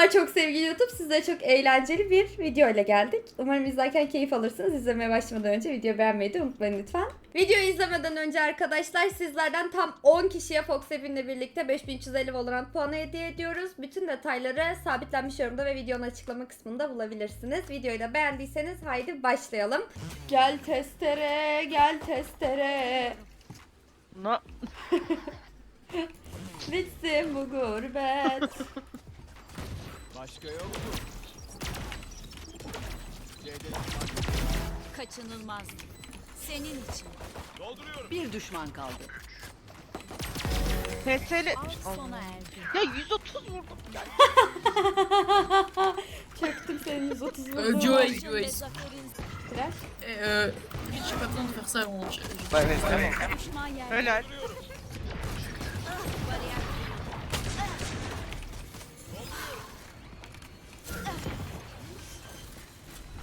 Selamlar çok sevgili YouTube. Size çok eğlenceli bir video ile geldik. Umarım izlerken keyif alırsınız. İzlemeye başlamadan önce video beğenmeyi de unutmayın lütfen. Videoyu izlemeden önce arkadaşlar sizlerden tam 10 kişiye Fox Evin'le birlikte 5350 Valorant puanı hediye ediyoruz. Bütün detayları sabitlenmiş yorumda ve videonun açıklama kısmında bulabilirsiniz. Videoyu da beğendiyseniz haydi başlayalım. Gel testere, gel testere. No. Bitsin bu gurbet. Başka yok mu? C'de Kaçınılmaz. Senin için. dolduruyorum. Bir düşman kaldı. Av sona erdi. Ya 130 vurdum. Ya. Senin 130 Euh, vurduğun Joey, Savaşın Joey. ve zaferin Flash. Euh, j'ai pas besoin de faire ça. On... je- je- Ouais, mais vraiment. düşman yerde. Helal.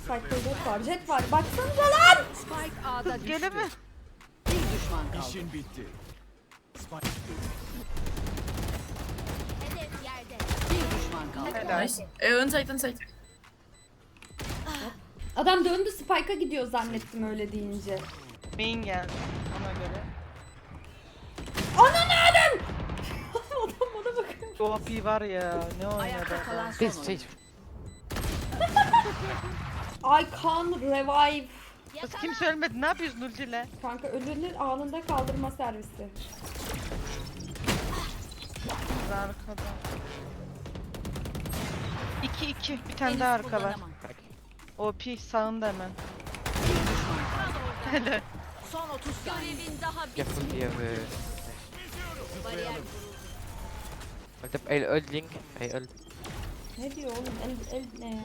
Site'da jet var, jet var. Baksanıza lan! Spike A'da düştü. Gele mi? Bir düşman kaldı. İşin bitti. Spike Bir düşman kaldı. Helal. Nice. Euh, onside, onside. Adam döndü Spike'a gidiyor zannettim öyle deyince. Main geldi ona göre. Ananı adam! adam bana bakıyor. Bu OP var ya ne oynadı Ayakta kalan son oyuncu. I can revive. Kız kimse ölmedi ne yapıyorsun ultiyle? Kanka ölünür anında kaldırma servisi. Kız arkada. 2 2 bir tane daha arka var. OP sağında hemen. Helal. Son 30 saniye. Görevin daha Careful bitmedi. here. Uh, Bariyer up. I ult link. I ult. Ne diyor oğlum? El, el ne ya?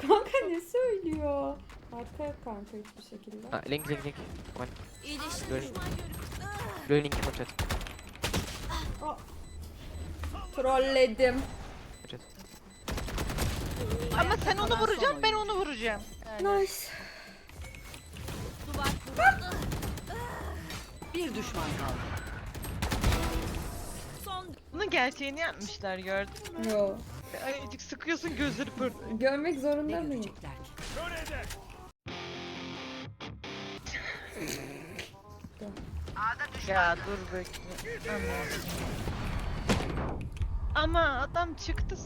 Kanka ne söylüyor? Arka yok kanka hiçbir şekilde. Ah, link, link, link. One. İyileşti. Böyle. Düşman görüldü. Blue link, one shot. Trolledim. Shot. Ama sen onu vuracaksın ben onu vuracağım. Nice. Kuruldu. Bir düşman kaldı. Son Bunun gerçeğini yapmışlar gördün mü? Yo. Ayıcık sıkıyorsun gözleri pır. Görmek zorunda mıyım? Ya dur bekle. Ama. Ama adam çıktı.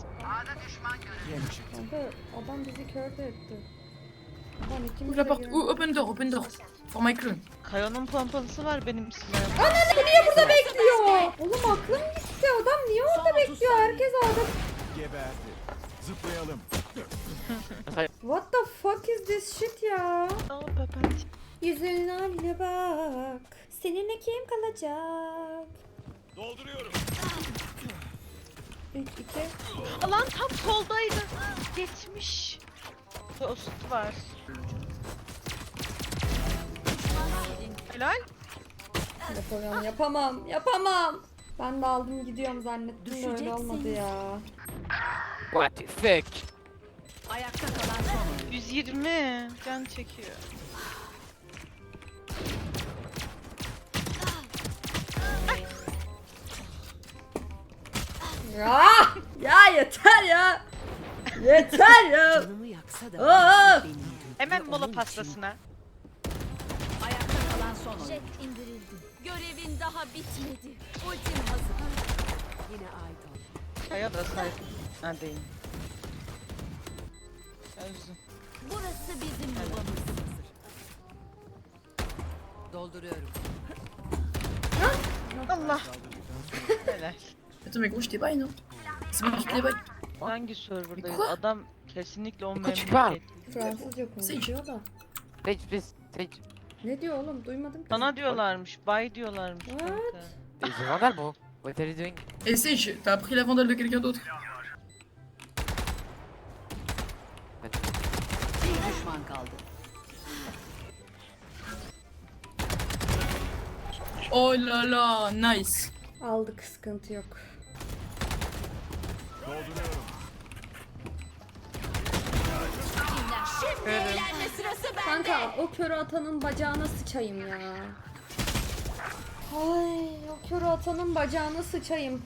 Kanka adam bizi kör de etti. Lan ikimiz de girelim. Ou- open door, open door. For my clone. Kayonun pompalısı var benim silahım. Ananı niye burada bekliyor? Oğlum aklım gitti. Adam niye orada Son 30 bekliyor? Herkes orada. Geberdi. Zıplayalım. What the fuck is this shit ya? Aa papatya. Yüzün haline bak. Seninle kim kalacak? Dolduruyorum. İlk iki. Alan tam soldaydı. Geçmiş. Tost var. Helal. Yapamam, yapamam, yapamam. Ben de aldım gidiyorum zannettim de öyle olmadı ya. What the fuck? Ayakta kalan son oyuncu. 120 can çekiyor. Ya, ya yeter ya. Yeter ya. Canımı yaksa da Aa! benim Hemen Ve mola onun pastasına. Ayakta kalan son oyuncu. Jet indirildi. Görevin daha bitmedi. Ultim hazır. Yine ait Kaya da say. Ha değil. Özüm. Burası bizim yuvamız. Dolduruyorum. Allah. Helal. Non C'est moi qui te les baille. Hangi serverdayız? Quoi? Adam kesinlikle o Kaç memnun var? değil. Fransızca konuşuyor da. Sage, please. Sage. Ne diyor oğlum? Duymadım ki. Sana diyorlarmış, bay diyorlarmış What? kanka. A vandal, bro. What are you doing? Et Sage, t'as pris la vandale de quelqu'un d'autre. Bir düşman kaldı. Oh là là, nice. Aldık sıkıntı yok. Kanka o körü atanın bacağına sıçayım ya. Ay o körü atanın bacağına sıçayım.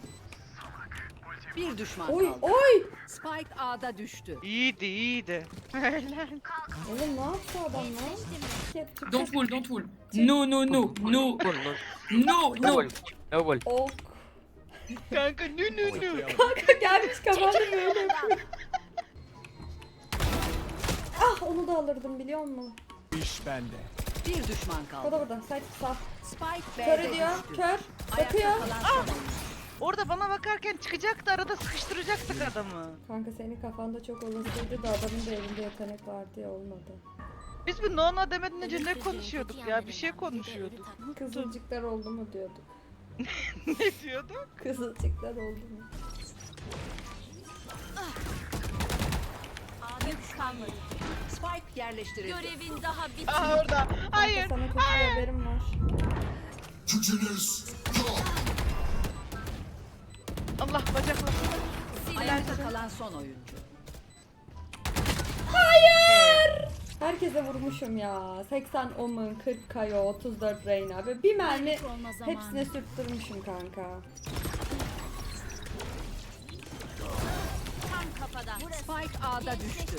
Bir düşman Oy kaldı. oy Spike A'da düştü. İyiydi iyiydi. Oğlum ne yaptı adam lan? Don't pull, don't pull. No, no, no, no, Bull, no. no, No. No bull. Ok. Kanka nü nü nü. Kanka gelmiş kafamda böyle. Ah onu da alırdım biliyor musun? İş bende. Bir düşman O kaldı. da burada. Sait sağ. Spike Kör B'de ediyor. düştü. Kör. Ayakta Bakıyor. kalan son oyuncu. Orada bana bakarken çıkacaktı arada sıkıştıracaktık adamı. Kanka senin kafanda çok olasıydı da adamın da elinde yetenek vardı ya olmadı. Biz bir no no demeden önce ne konuşuyorduk ya? Bir şey konuşuyorduk. Kızılcıklar oldu mu diyorduk. ne diyorduk? Kızılcıklar oldu mu? Kalmadı. Spike yerleştirildi. Görevin daha bitmedi. Aa orada. Hayır. sana kötü bir haberim var. Allah bacakla. Ayakta kalan son oyuncu. Herkese vurmuşum ya. 80 Omen, 40 Kayo, 34 Reyna. Böyle bir mermi hepsine sürttürmüşüm kanka. Tam kafadan. Spike A'da düştü.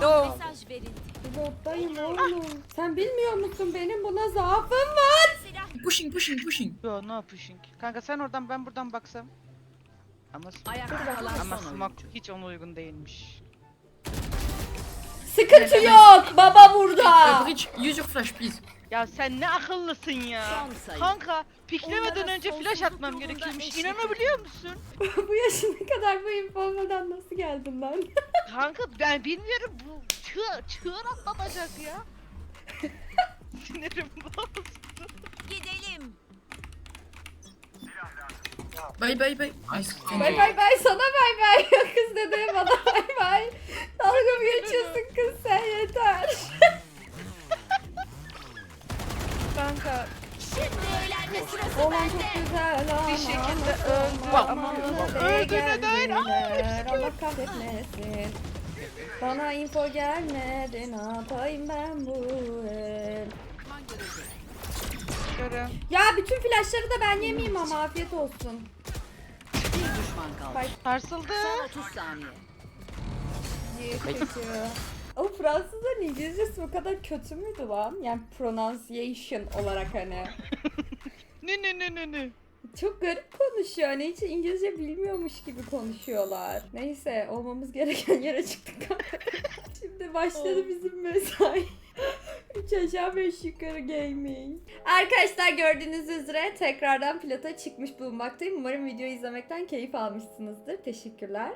Mesaj verildi. Pilottayım oğlum. Sen bilmiyor musun benim buna zaafım var. Pushing, pushing, pushing. Yo no pushing. Kanka sen oradan ben buradan baksam. Ama Ayakta kalan ama son smoke hiç ona uygun değilmiş. Sıkıntı yok. Baba Uh, burada. Breach, use your flash, please. Ya sen ne akıllısın ya. Son sayı. Kanka piklemeden Onlara önce flash atmam yolunda gerekiyormuş. eşlik İnanabiliyor musun? bu yaşına kadar bu info olmadan nasıl geldin lan? Kanka ben bilmiyorum bu çığ, çığır atlatacak ya. Sinirim bozdu. gidelim. Bye, bye, bye. Nice. Bay bay bay sana bay bay. Allah kahretmesin. Bana info gelmedi ne yapayım ben bu el. görüm. Ya bütün flashları da ben yemeyeyim ama afiyet olsun. Bir düşman kaldı. Bay Sarsıldı. Son 30 saniye. Fransızların İngilizcesi o kadar kötü müydü lan? Yani pronunciation olarak hani. Nü nü nü nü nü. Çok garip konuşuyor. Hani hiç İngilizce bilmiyormuş gibi konuşuyorlar. Neyse olmamız gereken yere çıktık. Şimdi başladı bizim mesai. 3 aşağı 5 yukarı gaming. Arkadaşlar gördüğünüz üzere tekrardan pilota çıkmış bulunmaktayım. Umarım videoyu izlemekten keyif almışsınızdır. Teşekkürler.